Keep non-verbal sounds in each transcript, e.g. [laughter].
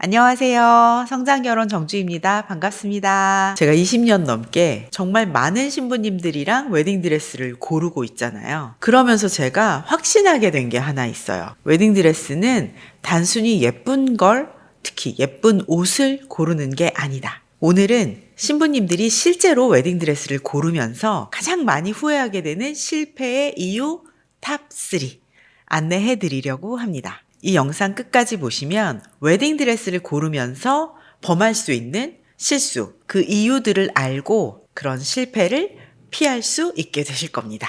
안녕하세요. 성장결혼 정주입니다. 반갑습니다. 제가 20년 넘게 정말 많은 신부님들이랑 웨딩드레스를 고르고 있잖아요. 그러면서 제가 확신하게 된 게 하나 있어요. 웨딩드레스는 단순히 예쁜 걸, 특히 예쁜 옷을 고르는 게 아니다. 오늘은 신부님들이 실제로 웨딩드레스를 고르면서 가장 많이 후회하게 되는 실패의 이유 탑 3 안내해 드리려고 합니다. 이 영상 끝까지 보시면 웨딩드레스를 고르면서 범할 수 있는 실수, 그 이유들을 알고 그런 실패를 피할 수 있게 되실 겁니다.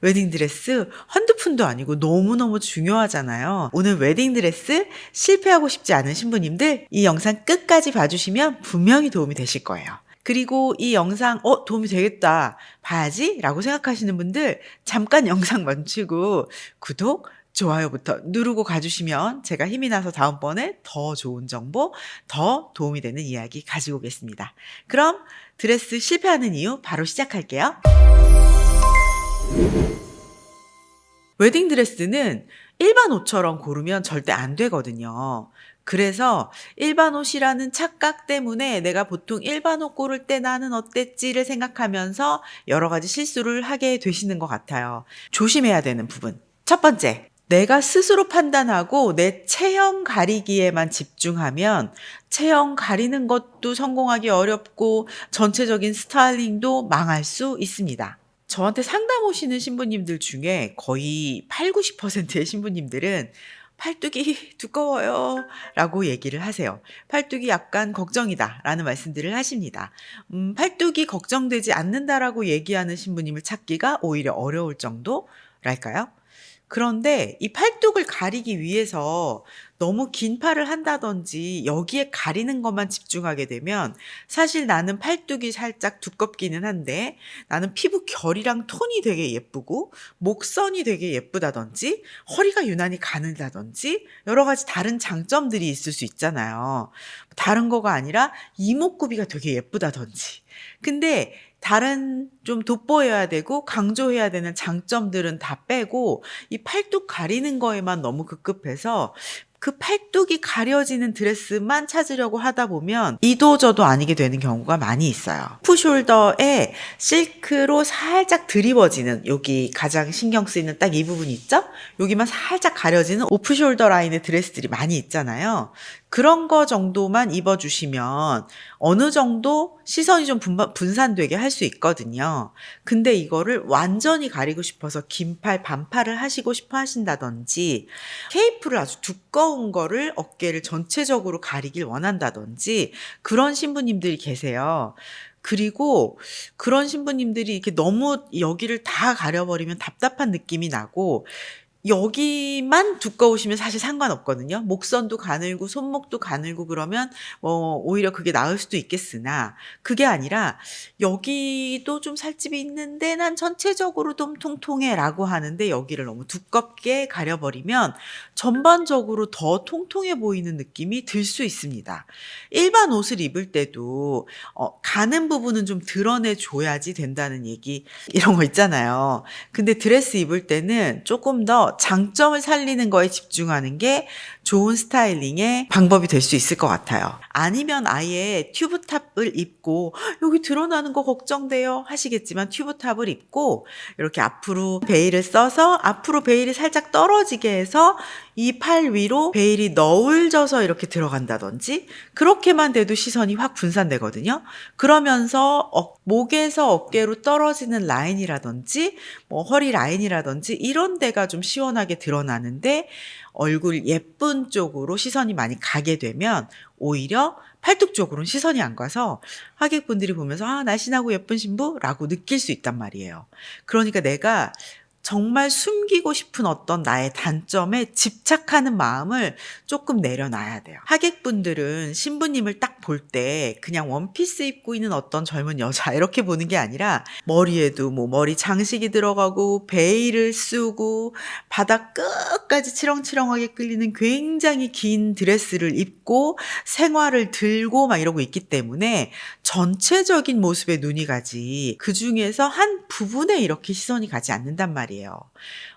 웨딩드레스 한두 푼도 아니고 너무너무 중요하잖아요. 오늘 웨딩드레스 실패하고 싶지 않은 신부님들 이 영상 끝까지 봐주시면 분명히 도움이 되실 거예요. 그리고 이 영상, 어, 도움이 되겠다. 봐야지? 라고 생각하시는 분들 잠깐 [laughs] 영상 멈추고 구독, 좋아요부터 누르고 가주시면 제가 힘이 나서 다음번에 더 좋은 정보, 더 도움이 되는 이야기 가지고 오겠습니다. 그럼 드레스 실패하는 이유 바로 시작할게요. 웨딩 드레스는 일반 옷처럼 고르면 절대 안 되거든요. 그래서 일반 옷이라는 착각 때문에 내가 보통 일반 옷 고를 때 나는 어땠지를 생각하면서 여러 가지 실수를 하게 되시는 것 같아요. 조심해야 되는 부분. 첫 번째, 내가 스스로 판단하고 내 체형 가리기에만 집중하면 체형 가리는 것도 성공하기 어렵고 전체적인 스타일링도 망할 수 있습니다. 저한테 상담 오시는 신부님들 중에 거의 8, 90%의 신부님들은 팔뚝이 [laughs] 두꺼워요. 라고 얘기를 하세요. 팔뚝이 약간 걱정이다. 라는 말씀들을 하십니다. 음, 팔뚝이 걱정되지 않는다라고 얘기하는 신부님을 찾기가 오히려 어려울 정도랄까요? 그런데 이 팔뚝을 가리기 위해서 너무 긴 팔을 한다든지 여기에 가리는 것만 집중하게 되면 사실 나는 팔뚝이 살짝 두껍기는 한데 나는 피부 결이랑 톤이 되게 예쁘고 목선이 되게 예쁘다든지 허리가 유난히 가늘다든지 여러 가지 다른 장점들이 있을 수 있잖아요. 다른 거가 아니라 이목구비가 되게 예쁘다든지. 근데 다른 좀 돋보여야 되고 강조해야 되는 장점들은 다 빼고 이 팔뚝 가리는 거에만 너무 급급해서 그 팔뚝이 가려지는 드레스만 찾으려고 하다 보면 이도저도 아니게 되는 경우가 많이 있어요. 푸숄더에 실크로 살짝 드리워지는 여기 가장 신경 쓰이는 딱 이 부분 있죠? 여기만 살짝 가려지는 오프숄더 라인의 드레스들이 많이 있잖아요. 그런 거 정도만 입어주시면 어느 정도 시선이 좀 분산되게 할 수 있거든요. 근데 이거를 완전히 가리고 싶어서 긴팔, 반팔을 하시고 싶어 하신다든지 케이프를 아주 두꺼운 거를 어깨를 전체적으로 가리길 원한다든지 그런 신부님들이 계세요. 그리고 그런 신부님들이 이렇게 너무 여기를 다 가려버리면 답답한 느낌이 나고 여기만 두꺼우시면 사실 상관없거든요. 목선도 가늘고 손목도 가늘고 그러면 뭐 오히려 그게 나을 수도 있겠으나 그게 아니라 여기도 좀 살집이 있는데 난 전체적으로 좀 통통해라고 하는데 여기를 너무 두껍게 가려버리면 전반적으로 더 통통해 보이는 느낌이 들 수 있습니다. 일반 옷을 입을 때도 어, 가는 부분은 좀 드러내 줘야지 된다는 얘기 이런 거 있잖아요. 근데 드레스 입을 때는 조금 더 장점을 살리는 거에 집중하는 게 좋은 스타일링의 방법이 될 수 있을 것 같아요. 아니면 아예 튜브탑을 입고 여기 드러나는 거 걱정돼요 하시겠지만 튜브탑을 입고 이렇게 앞으로 베일을 써서 앞으로 베일이 살짝 떨어지게 해서 이 팔 위로 베일이 너울져서 이렇게 들어간다든지 그렇게만 돼도 시선이 확 분산되거든요. 그러면서 어, 목에서 어깨로 떨어지는 라인이라든지 뭐 허리 라인이라든지 이런 데가 좀 시원하게 드러나는데 얼굴 예쁜 쪽으로 시선이 많이 가게 되면 오히려 팔뚝 쪽으로는 시선이 안 가서 하객분들이 보면서 아, 날씬하고 예쁜 신부라고 느낄 수 있단 말이에요. 그러니까 내가 정말 숨기고 싶은 어떤 나의 단점에 집착하는 마음을 조금 내려놔야 돼요. 하객분들은 신부님을 딱 볼 때 그냥 원피스 입고 있는 어떤 젊은 여자 [laughs] 이렇게 보는 게 아니라 머리에도 뭐 머리 장식이 들어가고 베일을 쓰고 바닥 끝까지 치렁치렁하게 끌리는 굉장히 긴 드레스를 입고 생활을 들고 막 이러고 있기 때문에 전체적인 모습에 눈이 가지 그 중에서 한 부분에 이렇게 시선이 가지 않는단 말이에요. 말이에요.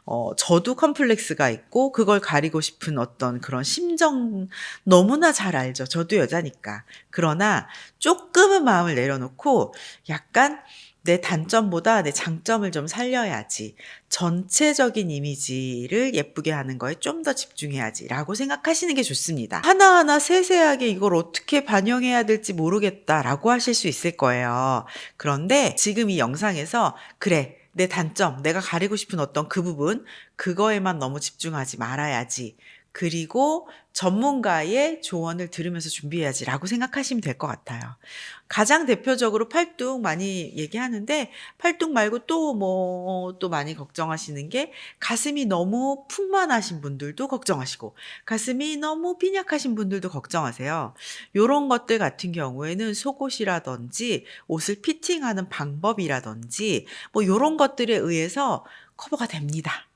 어 저도 컴플렉스가 있고 그걸 가리고 싶은 어떤 그런 심정 너무나 잘 알죠. 저도 여자니까. 그러나 쪼끔은 마음을 내려놓고 약간 내 단점보다 내 장점을 좀 살려야지. 전체적인 이미지를 예쁘게 하는 거에 좀 더 집중해야지 라고 생각하시는 게 좋습니다. 하나하나 세세하게 '이걸 어떻게 반영해야 될지 모르겠다.'라고 하실 수 있을 거예요. 그런데 지금 이 영상에서 '그래. 내 단점, 내가 가리고 싶은 어떤 그 부분 그거에만 너무 집중하지 말아야지. 그리고 전문가의 조언을 들으면서 준비해야지.'라고 생각하시면 될 것 같아요. 가장 대표적으로 팔뚝 많이 얘기하는데 팔뚝 말고 또 뭐 또 많이 걱정하시는 게 가슴이 너무 풍만하신 분들도 걱정하시고 가슴이 너무 빈약하신 분들도 걱정하세요. 요런 것들 같은 경우에는 속옷이라든지 옷을 피팅하는 방법이라든지 뭐 요런 것들에 의해서 커버가 됩니다.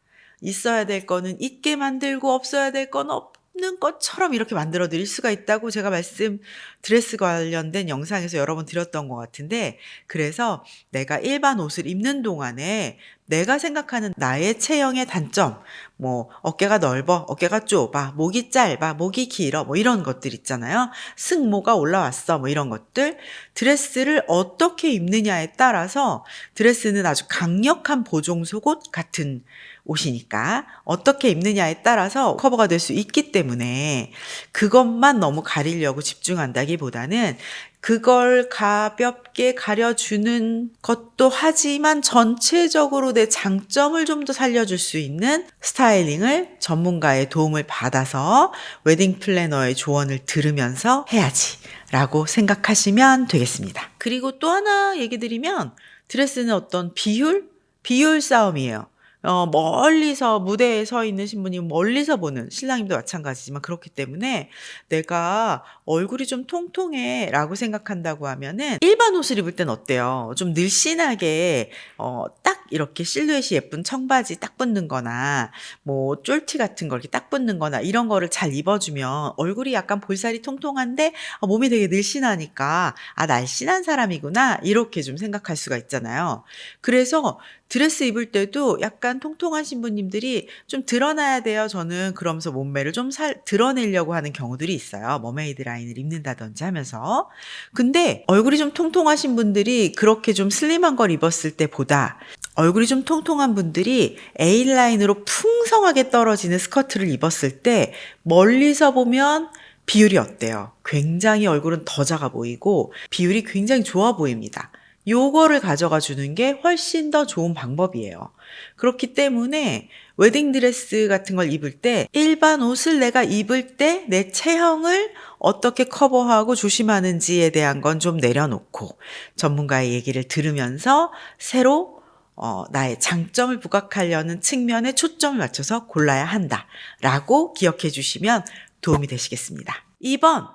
있어야 될 거는 있게 만들고 없어야 될 건 없 는 것처럼 이렇게 만들어 드릴 수가 있다고 제가 말씀 드레스 관련된 영상에서 여러 번 드렸던 것 같은데 그래서 내가 일반 옷을 입는 동안에 내가 생각하는 나의 체형의 단점 뭐 어깨가 넓어, 어깨가 좁아, 목이 짧아, 목이 길어 뭐 이런 것들 있잖아요. 승모가 올라왔어 뭐 이런 것들. 드레스를 어떻게 입느냐에 따라서 드레스는 아주 강력한 보종 속옷 같은 옷이니까 어떻게 입느냐에 따라서 커버가 될 수 있기 때문에 그것만 너무 가리려고 집중한다기보다는 그걸 가볍게 가려주는 것도 하지만 전체적으로 내 장점을 좀 더 살려줄 수 있는 스타일링을 전문가의 도움을 받아서 웨딩 플래너의 조언을 들으면서 해야지 라고 생각하시면 되겠습니다. 그리고 또 하나 얘기 드리면 드레스는 어떤 비율? 비율 싸움이에요. 어 멀리서 무대에 서 있는 신부님 멀리서 보는 신랑님도 마찬가지지만 그렇기 때문에 '내가 얼굴이 좀 통통해.'라고 생각한다고 하면은 일반 옷을 입을 땐 어때요? 좀 늘씬하게 어 딱 이렇게 실루엣이 예쁜 청바지 딱 붙는 거나 뭐 쫄티 같은 거 이렇게 딱 붙는 거나 이런 거를 잘 입어 주면 얼굴이 약간 볼살이 통통한데 아 몸이 되게 늘씬하니까 '아 날씬한 사람이구나.' 이렇게 좀 생각할 수가 있잖아요. 그래서 드레스 입을 때도 약간 통통한 신부님들이 "좀 드러나야 돼요 저는." 그러면서 몸매를 좀 살 드러내려고 하는 경우들이 있어요. 머메이드 라 인을 입는다든지 하면서. 근데 얼굴이 좀 통통하신 분들이 그렇게 좀 슬림한 걸 입었을 때보다 얼굴이 좀 통통한 분들이 A 라인으로 풍성하게 떨어지는 스커트를 입었을 때 멀리서 보면 비율이 어때요? 굉장히 얼굴은 더 작아 보이고 비율이 굉장히 좋아 보입니다. 요거를 가져가 주는 게 훨씬 더 좋은 방법이에요. 그렇기 때문에 웨딩 드레스 같은 걸 입을 때 일반 옷을 내가 입을 때 내 체형을 어떻게 커버하고 조심하는지에 대한 건 좀 내려놓고 전문가의 얘기를 들으면서 새로 어 '나의 장점을 부각하려는 측면에 초점을 맞춰서 골라야 한다.'라고 기억해 주시면 도움이 되시겠습니다. 2번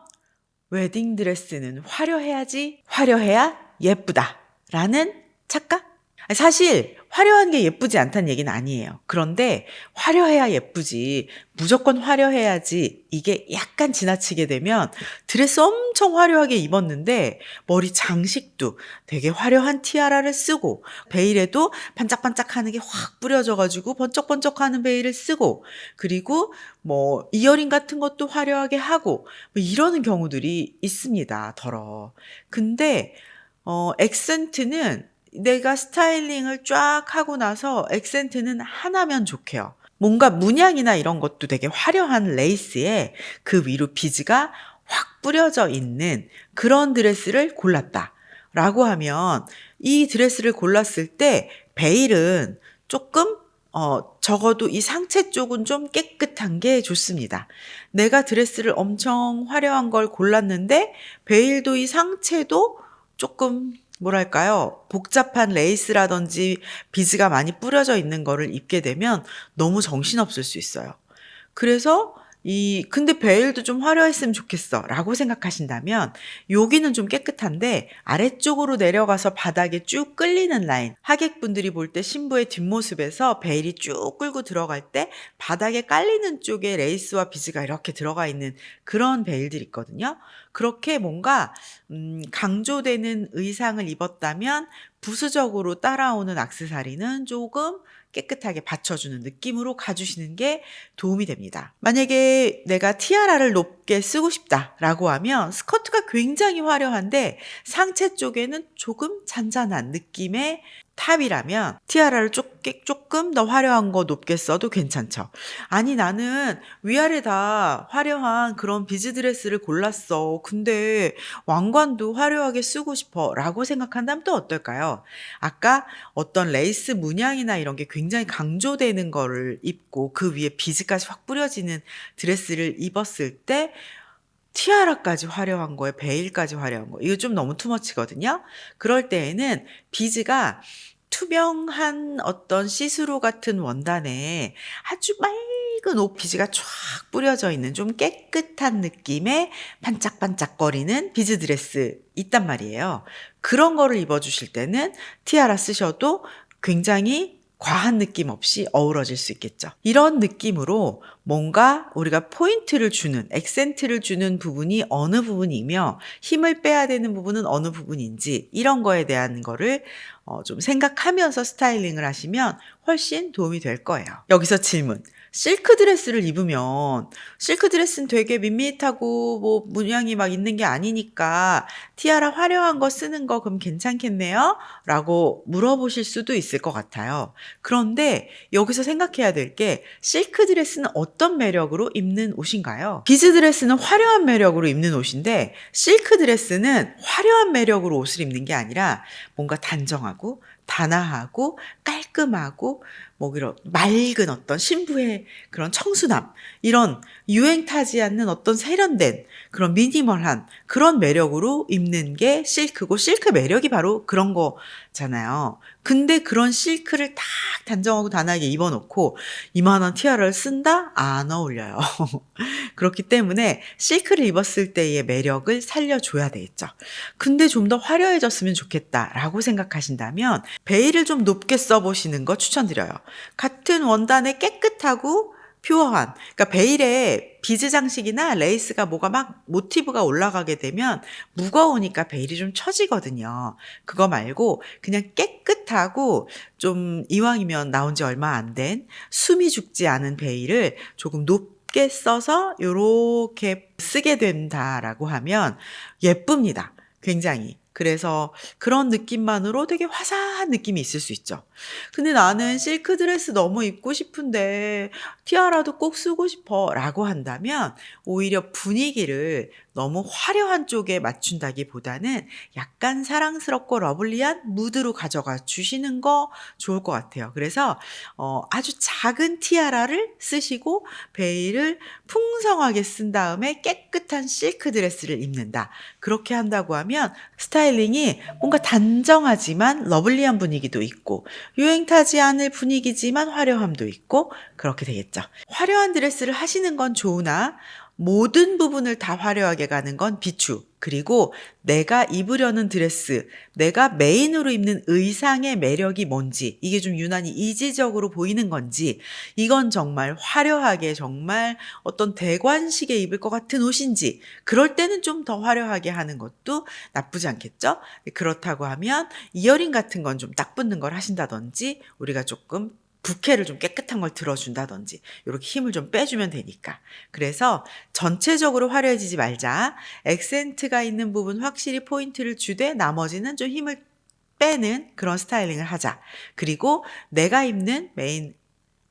웨딩 드레스는 화려해야지 화려해야 예쁘다 라는 착각? 사실 화려한 게 예쁘지 않다는 얘기는 아니에요. 그런데 화려해야 예쁘지 무조건 화려해야지 이게 약간 지나치게 되면 드레스 엄청 화려하게 입었는데 머리 장식도 되게 화려한 티아라를 쓰고 베일에도 반짝반짝 하는 게 확 뿌려져 가지고 번쩍번쩍 하는 베일을 쓰고 그리고 뭐 이어링 같은 것도 화려하게 하고 뭐 이러는 경우들이 있습니다 더러. 근데 어 액센트는 내가 스타일링을 쫙 하고 나서 액센트는 하나면 좋게요. 뭔가 문양이나 이런 것도 되게 화려한 레이스에 그 위로 비즈가 확 뿌려져 있는 그런 드레스를 골랐다 라고 하면 이 드레스를 골랐을 때 베일은 조금 어 적어도 이 상체 쪽은 좀 깨끗한 게 좋습니다. 내가 드레스를 엄청 화려한 걸 골랐는데 베일도 이 상체도 조금 뭐랄까요? 복잡한 레이스라든지 비즈가 많이 뿌려져 있는 거를 입게 되면 너무 정신없을 수 있어요. 그래서 이 근데 베일도 좀 화려했으면 좋겠어라고 생각하신다면 여기는 좀 깨끗한데 아래쪽으로 내려가서 바닥에 쭉 끌리는 라인. 하객분들이 볼 때 신부의 뒷모습에서 베일이 쭉 끌고 들어갈 때 바닥에 깔리는 쪽에 레이스와 비즈가 이렇게 들어가 있는 그런 베일들이 있거든요. 그렇게 뭔가 음 강조되는 의상을 입었다면 부수적으로 따라오는 액세서리는 조금 깨끗하게 받쳐주는 느낌으로 가주시는 게 도움이 됩니다. 만약에 내가 티아라를 높게 쓰고 싶다라고 하면 스커트가 굉장히 화려한데 상체 쪽에는 조금 잔잔한 느낌의 탑이라면 티아라를 조금 더 화려한 거 높게 써도 괜찮죠. 아니 나는 위아래 다 화려한 그런 비즈 드레스를 골랐어. 근데 왕관도 화려하게 쓰고 싶어 라고 생각한다면 또 어떨까요? 아까 어떤 레이스 문양이나 이런 게 굉장히 강조되는 거를 입고 그 위에 비즈까지 확 뿌려지는 드레스를 입었을 때 티아라까지 화려한 거에 베일까지 화려한 거 이거 좀 너무 투머치거든요. 그럴 때에는 비즈가 투명한 어떤 시스루 같은 원단에 아주 맑은 옷 비즈가 쫙 뿌려져 있는 좀 깨끗한 느낌의 반짝반짝거리는 비즈 드레스 있단 말이에요. 그런 거를 입어주실 때는 티아라 쓰셔도 굉장히 과한 느낌 없이 어우러질 수 있겠죠. 이런 느낌으로 뭔가 우리가 포인트를 주는, 액센트를 주는 부분이 어느 부분이며 힘을 빼야 되는 부분은 어느 부분인지 이런 거에 대한 거를 어, 좀 생각하면서 스타일링을 하시면 훨씬 도움이 될 거예요. 여기서 질문. 실크 드레스를 입으면 실크 드레스는 되게 밋밋하고 뭐 문양이 막 있는 게 아니니까 티아라 화려한 거 쓰는 거 그럼 괜찮겠네요? 라고 물어보실 수도 있을 것 같아요. 그런데 여기서 생각해야 될 게 실크 드레스는 어떤 매력으로 입는 옷인가요? 비즈 드레스는 화려한 매력으로 입는 옷인데 실크 드레스는 화려한 매력으로 옷을 입는 게 아니라 뭔가 단정하고 단아하고 깔끔하고 뭐 이런 맑은 어떤 신부의 그런 청순함 이런 유행 타지 않는 어떤 세련된 그런 미니멀한 그런 매력으로 입는 게 실크고 실크 매력이 바로 그런 거잖아요. 근데 그런 실크를 딱 단정하고 단아하게 입어놓고 이만한 티아라를 쓴다? 안 어울려요. [laughs] 그렇기 때문에 실크를 입었을 때의 매력을 살려줘야 되겠죠. 근데 좀 더 화려해졌으면 좋겠다라고 생각하신다면 베일을 좀 높게 써보시는 거 추천드려요. 같은 원단에 깨끗하고 퓨어한 그러니까 베일에 비즈 장식이나 레이스가 뭐가 막 모티브가 올라가게 되면 무거우니까 베일이 좀 처지거든요. 그거 말고 그냥 깨끗하고 좀 이왕이면 나온 지 얼마 안 된 숨이 죽지 않은 베일을 조금 높게 써서 요렇게 쓰게 된다라고 하면 예쁩니다. 굉장히. 그래서 그런 느낌만으로 되게 화사한 느낌이 있을 수 있죠. 근데 나는 실크 드레스 너무 입고 싶은데 티아라도 꼭 쓰고 싶어 라고 한다면 오히려 분위기를 너무 화려한 쪽에 맞춘다기 보다는 약간 사랑스럽고 러블리한 무드로 가져가 주시는 거 좋을 것 같아요. 그래서 어, 아주 작은 티아라를 쓰시고 베일을 풍성하게 쓴 다음에 깨끗한 실크 드레스를 입는다. 그렇게 한다고 하면 스타일 링이 뭔가 단정하지만 러블리한 분위기도 있고 유행 타지 않을 분위기지만 화려함도 있고 그렇게 되겠죠. 화려한 드레스를 하시는 건 좋으나 모든 부분을 다 화려하게 가는 건 비추. 그리고 내가 입으려는 드레스, 내가 메인으로 입는 의상의 매력이 뭔지, 이게 좀 유난히 이지적으로 보이는 건지, 이건 정말 화려하게 정말 어떤 대관식에 입을 것 같은 옷인지, 그럴 때는 좀 더 화려하게 하는 것도 나쁘지 않겠죠? 그렇다고 하면 이어링 같은 건 좀 딱 붙는 걸 하신다든지, 우리가 조금 부케를 좀 깨끗한 걸 들어준다든지 이렇게 힘을 좀 빼주면 되니까. 그래서 전체적으로 화려해지지 말자. 액센트가 있는 부분 확실히 포인트를 주되 나머지는 좀 힘을 빼는 그런 스타일링을 하자. 그리고 내가 입는 메인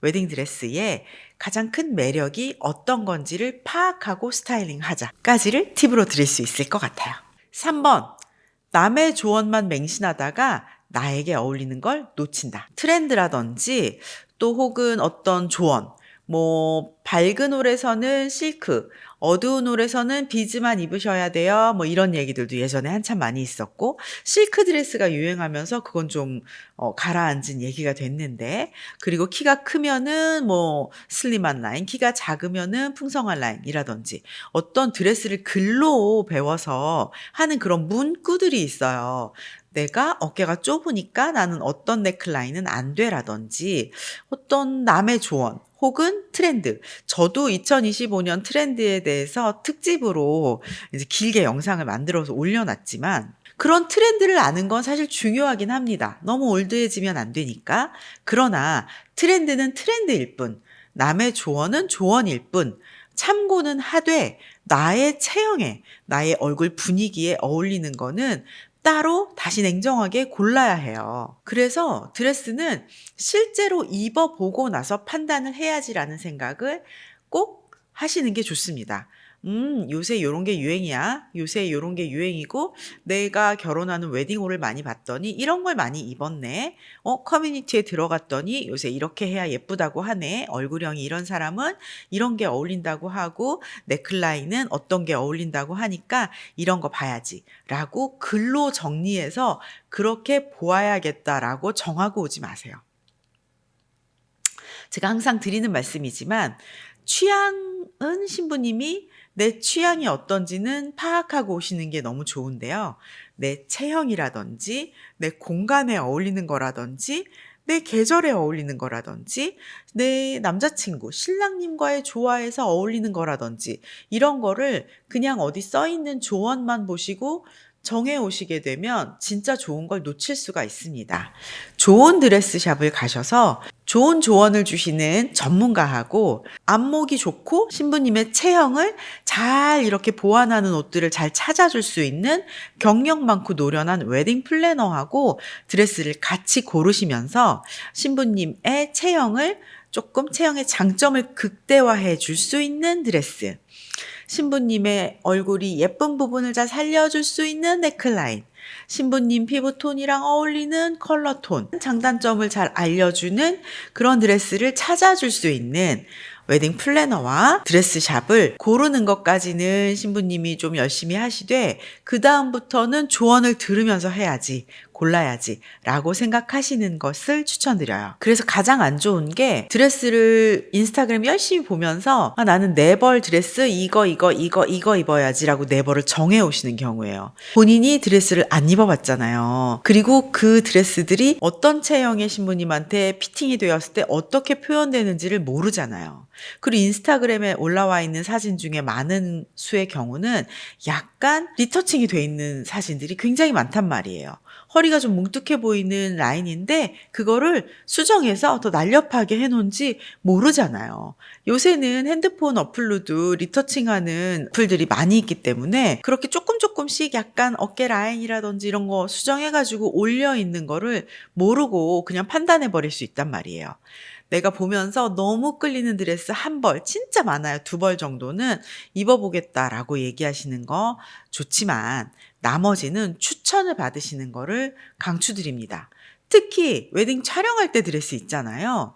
웨딩 드레스의 가장 큰 매력이 어떤 건지를 파악하고 스타일링 하자까지를 팁으로 드릴 수 있을 것 같아요. 3번 남의 조언만 맹신하다가 나에게 어울리는 걸 놓친다. 트렌드라든지 또 혹은 어떤 조언, 뭐 밝은 홀에서는 실크, 어두운 홀에서는 비즈만 입으셔야 돼요. 뭐 이런 얘기들도 예전에 한참 많이 있었고 실크 드레스가 유행하면서 그건 좀 어, 가라앉은 얘기가 됐는데 그리고 키가 크면은 뭐 슬림한 라인, 키가 작으면은 풍성한 라인이라든지 어떤 드레스를 글로 배워서 하는 그런 문구들이 있어요. 내가 어깨가 좁으니까 나는 어떤 넥라인은 안 돼라든지 어떤 남의 조언 혹은 트렌드. 저도 2025년 트렌드에 대해서 특집으로 이제 길게 영상을 만들어서 올려놨지만 그런 트렌드를 아는 건 사실 중요하긴 합니다. 너무 올드해지면 안 되니까. 그러나 트렌드는 트렌드일 뿐, 남의 조언은 조언일 뿐, 참고는 하되 나의 체형에, 나의 얼굴 분위기에 어울리는 거는 따로 다시 냉정하게 골라야 해요. 그래서 드레스는 실제로 입어보고 나서 판단을 해야지라는 생각을 꼭 하시는 게 좋습니다. 음, 요새 요런 게 유행이야. 요새 요런 게 유행이고, 내가 결혼하는 웨딩홀을 많이 봤더니 이런 걸 많이 입었네. 어, 커뮤니티에 들어갔더니 요새 이렇게 해야 예쁘다고 하네. 얼굴형이 이런 사람은 이런 게 어울린다고 하고, 넥클라인은 어떤 게 어울린다고 하니까 이런 거 봐야지. 라고 글로 정리해서 그렇게 보아야겠다라고 정하고 오지 마세요. 제가 항상 드리는 말씀이지만, 취향은 신부님이 내 취향이 어떤지는 파악하고 오시는 게 너무 좋은데요. 내 체형이라든지, 내 공간에 어울리는 거라든지, 내 계절에 어울리는 거라든지, 내 남자친구, 신랑님과의 조화에서 어울리는 거라든지, 이런 거를 그냥 어디 써 있는 조언만 보시고 정해 오시게 되면 진짜 좋은 걸 놓칠 수가 있습니다. 좋은 드레스샵을 가셔서 좋은 조언을 주시는 전문가하고 안목이 좋고 신부님의 체형을 잘 이렇게 보완하는 옷들을 잘 찾아줄 수 있는 경력 많고 노련한 웨딩 플래너하고 드레스를 같이 고르시면서 신부님의 체형을 조금 체형의 장점을 극대화해 줄 수 있는 드레스. 신부님의 얼굴이 예쁜 부분을 잘 살려줄 수 있는 넥클라인. 신부님 피부톤이랑 어울리는 컬러톤, 장단점을 잘 알려주는 그런 드레스를 찾아줄 수 있는 웨딩 플래너와 드레스샵을 고르는 것까지는 신부님이 좀 열심히 하시되 그 다음부터는 조언을 들으면서 해야지 골라야지 라고 생각하시는 것을 추천드려요. 그래서 가장 안 좋은 게 드레스를 인스타그램 열심히 보면서 아, 나는 네벌 드레스 이거 이거 이거 이거 입어야지 라고 네 벌을 정해 오시는 경우예요. 본인이 드레스를 안 입어봤잖아요. 그리고 그 드레스들이 어떤 체형의 신부님한테 피팅이 되었을 때 어떻게 표현되는지를 모르잖아요. 그리고 인스타그램에 올라와 있는 사진 중에 많은 수의 경우는 약간 리터칭이 돼 있는 사진들이 굉장히 많단 말이에요. 허리가 좀 뭉툭해 보이는 라인인데 그거를 수정해서 더 날렵하게 해놓은지 모르잖아요. 요새는 핸드폰 어플로도 리터칭하는 어플들이 많이 있기 때문에 그렇게 조금 조금씩 약간 어깨 라인이라든지 이런 거 수정해가지고 올려 있는 거를 모르고 그냥 판단해 버릴 수 있단 말이에요. 내가 보면서 너무 끌리는 드레스 한 벌, 진짜 많아요. 두 벌 정도는 입어보겠다라고 얘기하시는 거 좋지만 나머지는 추천을 받으시는 거를 강추드립니다. 특히 웨딩 촬영할 때 드레스 있잖아요.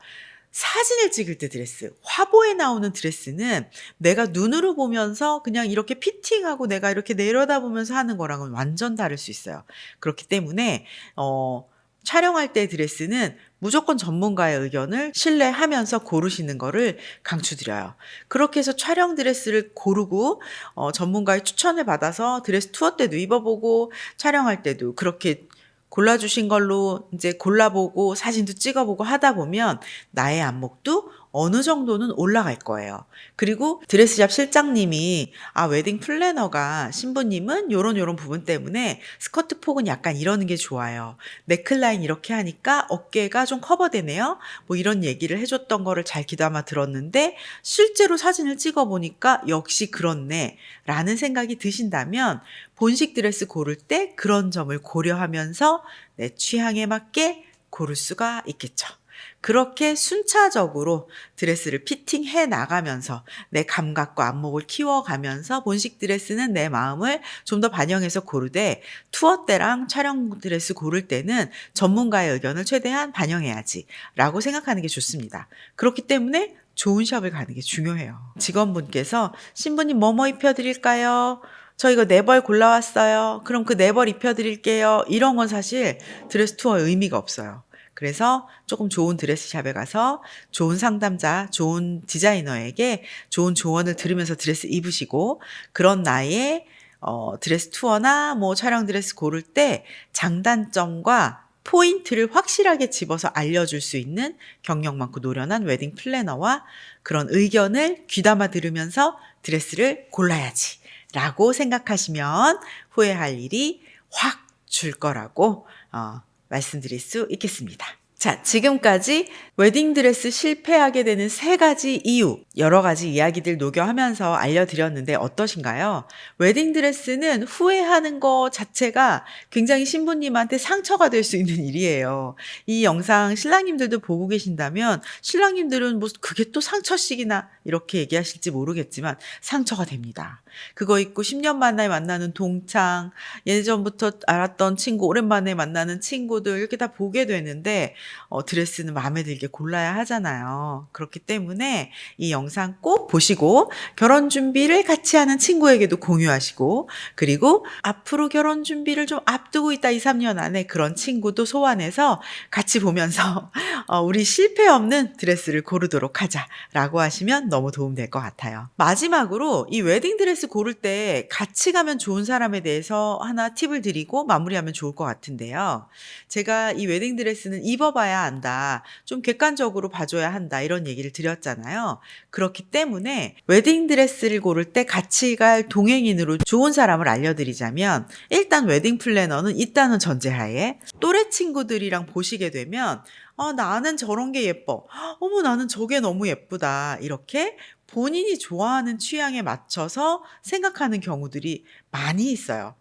사진을 찍을 때 드레스, 화보에 나오는 드레스는 내가 눈으로 보면서 그냥 이렇게 피팅하고 내가 이렇게 내려다보면서 하는 거랑은 완전 다를 수 있어요. 그렇기 때문에, 어, 촬영할 때 드레스는 무조건 전문가의 의견을 신뢰하면서 고르시는 거를 강추드려요. 그렇게 해서 촬영 드레스를 고르고 어, 전문가의 추천을 받아서 드레스 투어 때도 입어보고 촬영할 때도 그렇게 골라주신 걸로 이제 골라보고 사진도 찍어보고 하다 보면 나의 안목도 어느 정도는 올라갈 거예요. 그리고 드레스샵 실장님이 아 웨딩 플래너가 신부님은 요런 요런 부분 때문에 스커트 폭은 약간 이러는 게 좋아요. 넥클라인 이렇게 하니까 어깨가 좀 커버되네요. 뭐 이런 얘기를 해줬던 거를 잘 귀담아 들었는데 실제로 사진을 찍어 보니까 역시 그렇네 라는 생각이 드신다면 본식 드레스 고를 때 그런 점을 고려하면서 내 취향에 맞게 고를 수가 있겠죠. 그렇게 순차적으로 드레스를 피팅해 나가면서 내 감각과 안목을 키워가면서 본식 드레스는 내 마음을 좀 더 반영해서 고르되 투어 때랑 촬영 드레스 고를 때는 전문가의 의견을 최대한 반영해야지 라고 생각하는 게 좋습니다. 그렇기 때문에 좋은 샵을 가는 게 중요해요. 직원분께서 신부님 뭐뭐 입혀드릴까요? 저 이거 네 벌 골라왔어요. 그럼 그 네 벌 입혀드릴게요. 이런 건 사실 드레스 투어의 의미가 없어요. 그래서 조금 좋은 드레스샵에 가서 좋은 상담자, 좋은 디자이너에게 좋은 조언을 들으면서 드레스 입으시고 그런 나의 어, 드레스 투어나 뭐 촬영 드레스 고를 때 장단점과 포인트를 확실하게 집어서 알려줄 수 있는 경력 많고 노련한 웨딩 플래너와 그런 의견을 귀담아 들으면서 드레스를 골라야지 라고 생각하시면 후회할 일이 확 줄 거라고 어, 말씀드릴 수 있겠습니다. 자, 지금까지 웨딩드레스 실패하게 되는 세 가지 이유, 여러 가지 이야기들 녹여하면서 알려드렸는데 어떠신가요? 웨딩드레스는 후회하는 것 자체가 굉장히 신부님한테 상처가 될 수 있는 일이에요. 이 영상 신랑님들도 보고 계신다면 신랑님들은 뭐 그게 또 상처씩이나 이렇게 얘기하실지 모르겠지만 상처가 됩니다. 그거 있고 10년 만에 만나는 동창, 예전부터 알았던 친구, 오랜만에 만나는 친구들 이렇게 다 보게 되는데 어, 드레스는 마음에 들게 골라야 하잖아요. 그렇기 때문에 이 영상 꼭 보시고 결혼 준비를 같이 하는 친구에게도 공유하시고 그리고 앞으로 결혼 준비를 좀 앞두고 있다 2, 3년 안에 그런 친구도 소환해서 같이 보면서 [laughs] 어, 우리 실패 없는 드레스를 고르도록 하자라고 하시면 너무 도움 될 것 같아요. 마지막으로 이 웨딩 드레스 고를 때 같이 가면 좋은 사람에 대해서 하나 팁을 드리고 마무리하면 좋을 것 같은데요. 제가 이 웨딩 드레스는 입어봐야 한다. 좀 객관적으로 봐줘야 한다. 이런 얘기를 드렸잖아요. 그렇기 때문에 웨딩 드레스를 고를 때 같이 갈 동행인으로 좋은 사람을 알려드리자면 일단 웨딩 플래너는 있다는 전제하에 또래 친구들이랑 보시게 되면 아, 나는 저런 게 예뻐. 어머, 나는 저게 너무 예쁘다. 이렇게 본인이 좋아하는 취향에 맞춰서 생각하는 경우들이 많이 있어요.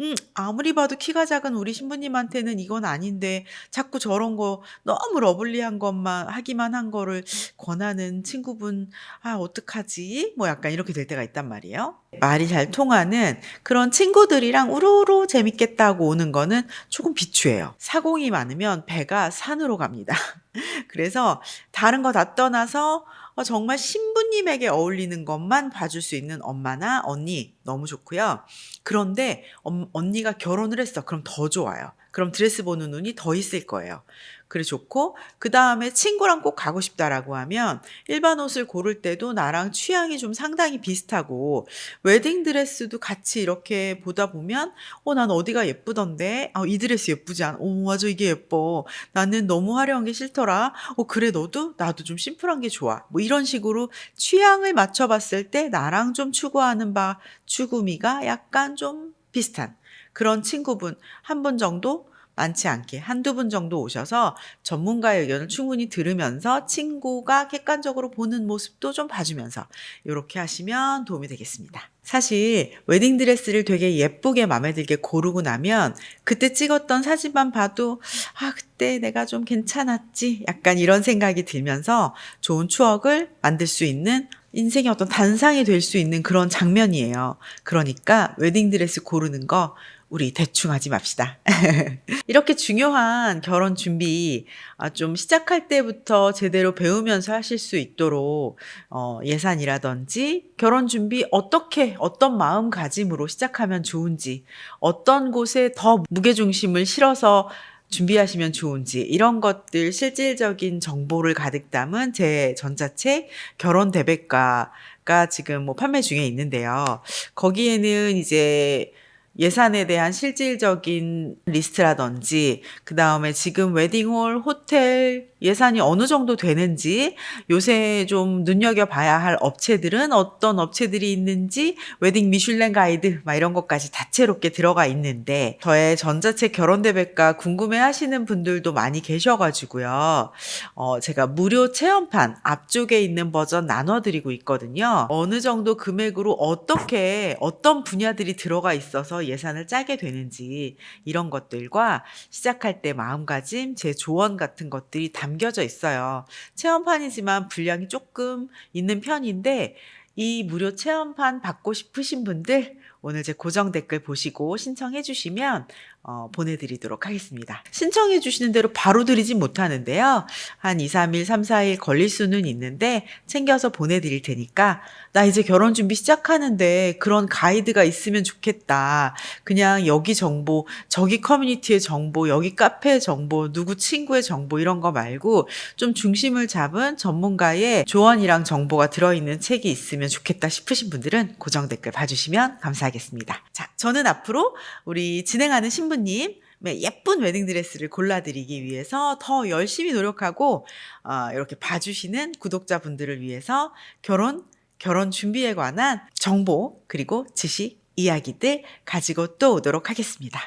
음, 아무리 봐도 키가 작은 우리 신부님한테는 이건 아닌데 자꾸 저런 거 너무 러블리한 것만 하기만 한 거를 권하는 친구분, 아, 어떡하지? 뭐 약간 이렇게 될 때가 있단 말이에요. 말이 잘 통하는 그런 친구들이랑 우르르 재밌겠다고 오는 거는 조금 비추해요. 사공이 많으면 배가 산으로 갑니다. [laughs] 그래서 다른 거 다 떠나서 어, 정말 신부님에게 어울리는 것만 봐줄 수 있는 엄마나 언니 너무 좋고요. 그런데 엄- 언니가 결혼을 했어. 그럼 더 좋아요. 그럼 드레스 보는 눈이 더 있을 거예요. 그래 좋고 그 다음에 친구랑 꼭 가고 싶다라고 하면 일반 옷을 고를 때도 나랑 취향이 좀 상당히 비슷하고 웨딩 드레스도 같이 이렇게 보다 보면 어 난 어디가 예쁘던데 어, 이 드레스 예쁘지 않아? 어 맞아 이게 예뻐 나는 너무 화려한 게 싫더라 어 그래 너도 나도 좀 심플한 게 좋아 뭐 이런 식으로 취향을 맞춰봤을 때 나랑 좀 추구하는 바 추구미가 약간 좀 비슷한 그런 친구분 한 분 정도 많지 않게 한두 분 정도 오셔서 전문가의 의견을 충분히 들으면서 친구가 객관적으로 보는 모습도 좀 봐주면서 이렇게 하시면 도움이 되겠습니다. 사실 웨딩 드레스를 되게 예쁘게 마음에 들게 고르고 나면 그때 찍었던 사진만 봐도 아 그때 내가 좀 괜찮았지 약간 이런 생각이 들면서 좋은 추억을 만들 수 있는 인생의 어떤 단상이 될 수 있는 그런 장면이에요. 그러니까 웨딩 드레스 고르는 거 우리 대충 하지 맙시다. [laughs] 이렇게 중요한 결혼 준비 아, 좀 시작할 때부터 제대로 배우면서 하실 수 있도록 어, 예산이라든지 결혼 준비 어떻게 어떤 마음가짐으로 시작하면 좋은지 어떤 곳에 더 무게중심을 실어서 준비하시면 좋은지 이런 것들 실질적인 정보를 가득 담은 제 전자책 결혼 대백과가 지금 뭐 판매 중에 있는데요. 거기에는 이제 예산에 대한 실질적인 리스트라든지 그 다음에 지금 웨딩홀, 호텔 예산이 어느 정도 되는지 요새 좀 눈여겨봐야 할 업체들은 어떤 업체들이 있는지 웨딩 미슐랭 가이드 막 이런 것까지 다채롭게 들어가 있는데 저의 전자책 결혼대백과 궁금해 하시는 분들도 많이 계셔가지고요. 어, 제가 무료 체험판 앞쪽에 있는 버전 나눠드리고 있거든요. 어느 정도 금액으로 어떻게 어떤 분야들이 들어가 있어서 예산을 짜게 되는지 이런 것들과 시작할 때 마음가짐, 제 조언 같은 것들이 담겨져 있어요. 체험판이지만 분량이 조금 있는 편인데 이 무료 체험판 받고 싶으신 분들 오늘 제 고정 댓글 보시고 신청해 주시면 어, 보내드리도록 하겠습니다. 신청해 주시는 대로 바로 드리진 못하는데요. 한 2, 3일, 3, 4일 걸릴 수는 있는데 챙겨서 보내드릴 테니까 나 이제 결혼 준비 시작하는데 그런 가이드가 있으면 좋겠다. 그냥 여기 정보, 저기 커뮤니티의 정보, 여기 카페 정보, 누구 친구의 정보 이런 거 말고 좀 중심을 잡은 전문가의 조언이랑 정보가 들어있는 책이 있으면 좋겠다 싶으신 분들은 고정 댓글 봐주시면 감사하겠습니다. 자, 저는 앞으로 우리 진행하는 신부님 예쁜 웨딩 드레스를 골라드리기 위해서 더 열심히 노력하고 어, 이렇게 봐주시는 구독자분들을 위해서 결혼 결혼 준비에 관한 정보 그리고 지식 이야기들 가지고 또 오도록 하겠습니다.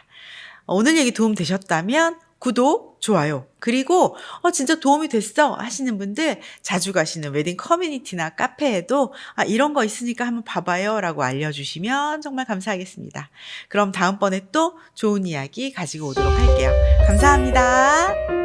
오늘 얘기 도움 되셨다면 구독, 좋아요, 그리고 어 진짜 도움이 됐어 하시는 분들 자주 가시는 웨딩 커뮤니티나 카페에도 아 이런 거 있으니까 한번 봐봐요라고 알려주시면 정말 감사하겠습니다. 그럼 다음번에 또 좋은 이야기 가지고 오도록 할게요. 감사합니다.